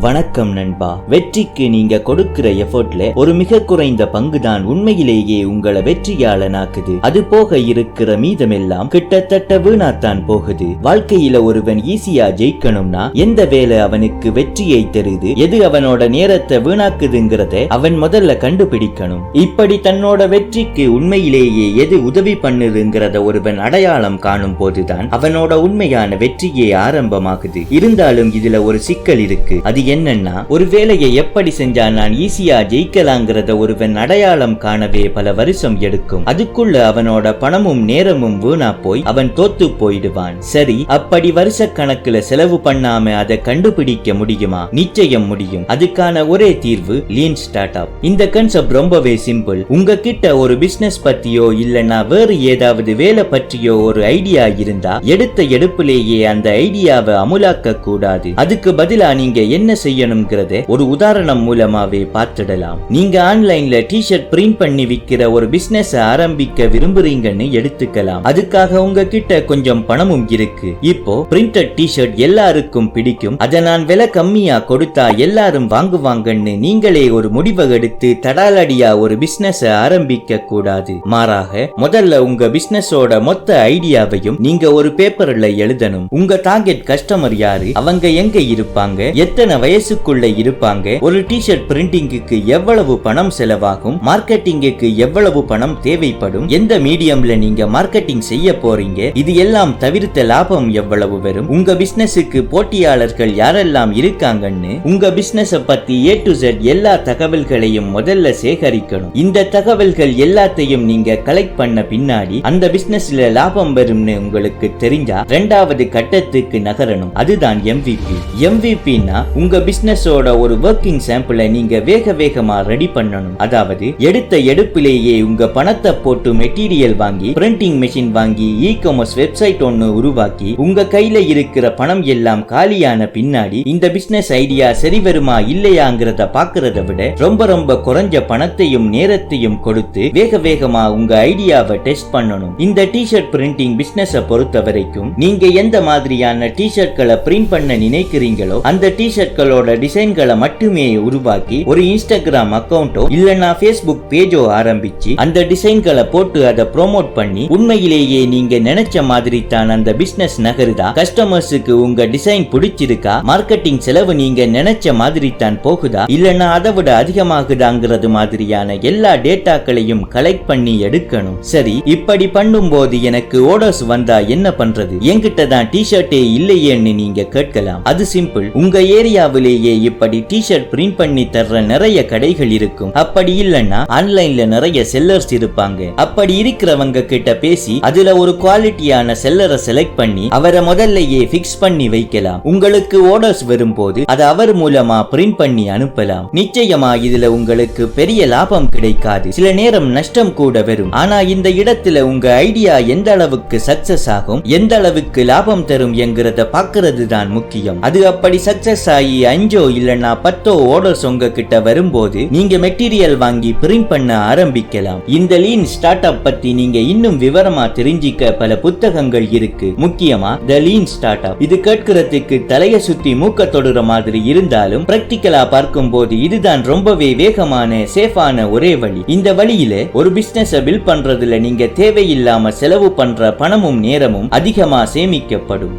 வணக்கம் நண்பா. வெற்றிக்கு நீங்க கொடுக்கிற எஃபோர்ட்ல ஒரு மிக குறைந்த பங்கு தான் உண்மையிலேயே உங்களை வெற்றியாளனாக்குது. அது போக இருக்கிற மீதமெல்லாம் கிட்டத்தட்ட வீணாத்தான் போகுது. வாழ்க்கையில ஒருவன் ஈஸியா ஜெயிக்கணும்னா எந்த வேலை அவனுக்கு வெற்றியை தருது? எது அவனோட நேரத்தை வீணாக்குதுங்கிறத அவன் முதல்ல கண்டுபிடிக்கணும். இப்படி தன்னோட வெற்றிக்கு உண்மையிலேயே எது உதவி பண்ணுதுங்கிறத ஒருவன் அடையாளம் காணும் போதுதான் அவனோட உண்மையான வெற்றியே ஆரம்பமாகுது. இருந்தாலும் இதுல ஒரு சிக்கல் இருக்கு. அது என்னன்னா ஒரு வேலையை எப்படி செஞ்சா நான் ஈஸியா ஜெயிக்கலாங்கிறத ஒருவன் அடையாளம் காணவே பல வருஷம் எடுக்கும். அதுக்குள்ள அவனோட பணமும் நேரமும் வீணா போய் அவன் தோத்து போயிடுவான். சரி அப்படி வருஷ கணக்குல செலவு பண்ணாம அதை கண்டுபிடிக்க முடியுமா? நிச்சயம் முடியும். அதுக்கான ஒரே தீர்வு லீன் ஸ்டார்ட் அப் இந்த கன்செப்ட் ரொம்பவே சிம்பிள். உங்ககிட்ட ஒரு பிசினஸ் பத்தியோ இல்லனா வேறு ஏதாவது வேலை பற்றியோ ஒரு ஐடியா இருந்தா எடுத்த எடுப்பிலேயே அந்த ஐடியாவை அமுலாக்க கூடாது. அதுக்கு பதிலா நீங்க என்ன செய்யணுங்கிறத ஒரு உதாரணம் மூலமாவே பார்த்துடலாம். நீங்க ஆன்லைன்ல டிஷர்ட் பிரிண்ட் பண்ணி விற்கிற ஒரு பிசினஸ் ஆரம்பிக்க விரும்புறீங்கன்னு எடுத்துக்கலாம். அதுக்காக உங்ககிட்ட கொஞ்சம் பணமும் இருக்கு. இப்போ பிரிண்டட் டிஷர்ட் எல்லாருக்கும் பிடிக்கும். அதை நான் விலை கம்மியா கொடுத்தா எல்லாரும் வாங்குவாங்கன்னு நீங்களே ஒரு முடிவை எடுத்து தடாலடியா ஒரு பிசினஸ் ஆரம்பிக்க கூடாது. மாறாக முதல்ல உங்க பிசினஸோட மொத்த ஐடியாவையும் நீங்க ஒரு பேப்பர்ல எழுதணும். உங்க டார்கெட் கஸ்டமர் யாரு? அவங்க எங்க இருப்பாங்க? எத்தனை வயசுக்குள்ள இருப்பாங்க. ஒரு டிஷர்ட் பிரிண்டிங்குக்கு எவ்வளவு பணம் செலவாகும்? மார்க்கெட்டிங்குக்கு எவ்வளவு பணம் தேவைப்படும்? எந்த மீடியம்ல நீங்க மார்க்கெட்டிங் செய்ய போறீங்க? இது எல்லாம் தவிர்த்த லாபம் எவ்வளவு வரும்? உங்க பிசினஸுக்கு போட்டியாளர்கள் யாரெல்லாம் இருக்காங்கன்னு உங்க பிசினஸ் பத்தி ஏ டு Z எல்லா தகவல்களையும் முதல்ல சேகரிக்கணும். இந்த தகவல்கள் எல்லாத்தையும் நீங்க கலெக்ட் பண்ண பின்னாடி அந்த பிசினஸ்ல லாபம் வரும்னு உங்களுக்கு தெரிஞ்சா ரெண்டாவது கட்டத்துக்கு நகரணும். அதுதான் எம்விபி எம்விபின்னா உங்க பிசினஸோட ஒரு ஒர்க்கிங் சாம்பிளை நீங்க வேக வேகமா ரெடி பண்ணணும். அதாவது எடுத்த எடுப்பிலேயே உங்க பணத்தை போட்டு மெட்டீரியல் வாங்கி பிரிண்டிங் மெஷின் வாங்கி இ காமர்ஸ் வெப்சைட் ஒன்னு உருவாக்கி உங்க கையில இருக்கிற பணம் எல்லாம் காலியான பின்னாடி இந்த பிசினஸ் ஐடியா சரி வருமா இல்லையாங்கிறத பாக்குறத விட ரொம்ப ரொம்ப குறைஞ்ச பணத்தையும் நேரத்தையும் கொடுத்து வேக வேகமா உங்க ஐடியாவை டெஸ்ட் பண்ணணும். இந்த டிஷர்ட் பிரிண்டிங் பிசினஸ் பொறுத்த வரைக்கும் நீங்க எந்த மாதிரியான டிஷர்ட்களை பிரிண்ட் பண்ண நினைக்கிறீங்களோ அந்த உங்களோட டிசைன்களை மட்டுமே உருவாக்கி ஒரு இன்ஸ்டாகிராம் அக்கௌண்ட்டோ இல்லனா ஃபேஸ்புக் பேஜோ ஆரம்பிச்சு அந்த டிசைன்களை போட்டு அதை ப்ரோமோட் பண்ணி உண்மையிலேயே நீங்க நினைச்ச மாதிரி தான் அந்த பிசினஸ் நகருதா? கஸ்டமர்ஸுக்கு உங்க டிசைன் பிடிச்சிருக்கா? மார்க்கெட்டிங் செலவு நீங்க நினைச்ச மாதிரி தான் போகுதா? இல்லனா அதை விட அதிகமாகுதாங்கிறது மாதிரியான எல்லா டேட்டாக்களையும் கலெக்ட் பண்ணி எடுக்கணும். சரி இப்படி பண்ணும்போது எனக்கு ஓடர்ஸ் வந்தா என்ன பண்றது? என்கிட்ட தான் டிஷர்ட்டே இல்லையேன்னு நீங்க கேட்கலாம். அது சிம்பிள் உங்க ஏரியாவிலேயே இப்படி டிஷர்ட் பிரிண்ட் பண்ணி தர்ற நிறைய கடைகள் இருக்கும். அப்படி இல்லைன்னா ஆன்லைன்ல நிறைய செல்லர்ஸ் இருப்பாங்க. அப்படி இருக்கிறவங்க கிட்ட பேசி அதுல ஒரு குவாலிட்டியான செல்லரை செலக்ட் பண்ணி அவரை முதல்லயே பிக்ஸ் பண்ணி வைக்கலாம். உங்களுக்கு ஆர்டர்ஸ் வரும்போது அதை அவர் மூலமா பிரிண்ட் பண்ணி அனுப்பலாம். நிச்சயமா இதுல உங்களுக்கு பெரிய லாபம் கிடைக்காது. சில நேரம் நஷ்டம் கூட வரும். ஆனா இந்த இடத்துல உங்க ஐடியா எந்த அளவுக்கு சக்சஸ் ஆகும் எந்த அளவுக்கு லாபம் தரும் என்கிறத பாக்குறது தான் முக்கியம். அது அப்படி சக்சஸ் ஆகி அஞ்சோ இல்லைன்னா பத்தோ ஓர்டர்ஸ் உங்ககிட்ட வரும்போது நீங்க மெட்டீரியல் வாங்கி பிரிண்ட் பண்ண ஆரம்பிக்கலாம். இந்த லீன் ஸ்டார்ட் அப் பத்தி நீங்க இன்னும் விவரமா தெரிஞ்சிக்க பல புத்தகங்கள் இருக்கு. முக்கியமா த லீன் ஸ்டார்ட் அப் இது கேட்கறதுக்கு தலைய சுத்தி மூக்க தொடுற மாதிரி இருந்தாலும் பிராக்டிக்கலா பார்க்கும்போது இதுதான் ரொம்பவே வேகமான சேஃபான ஒரே வழி. இந்த வழியில ஒரு பிசினஸ் பில்ட் பண்றதுல நீங்க தேவையில்லாம செலவு பண்ற பணமும் நேரமும் அதிகமா சேமிக்கப்படும்.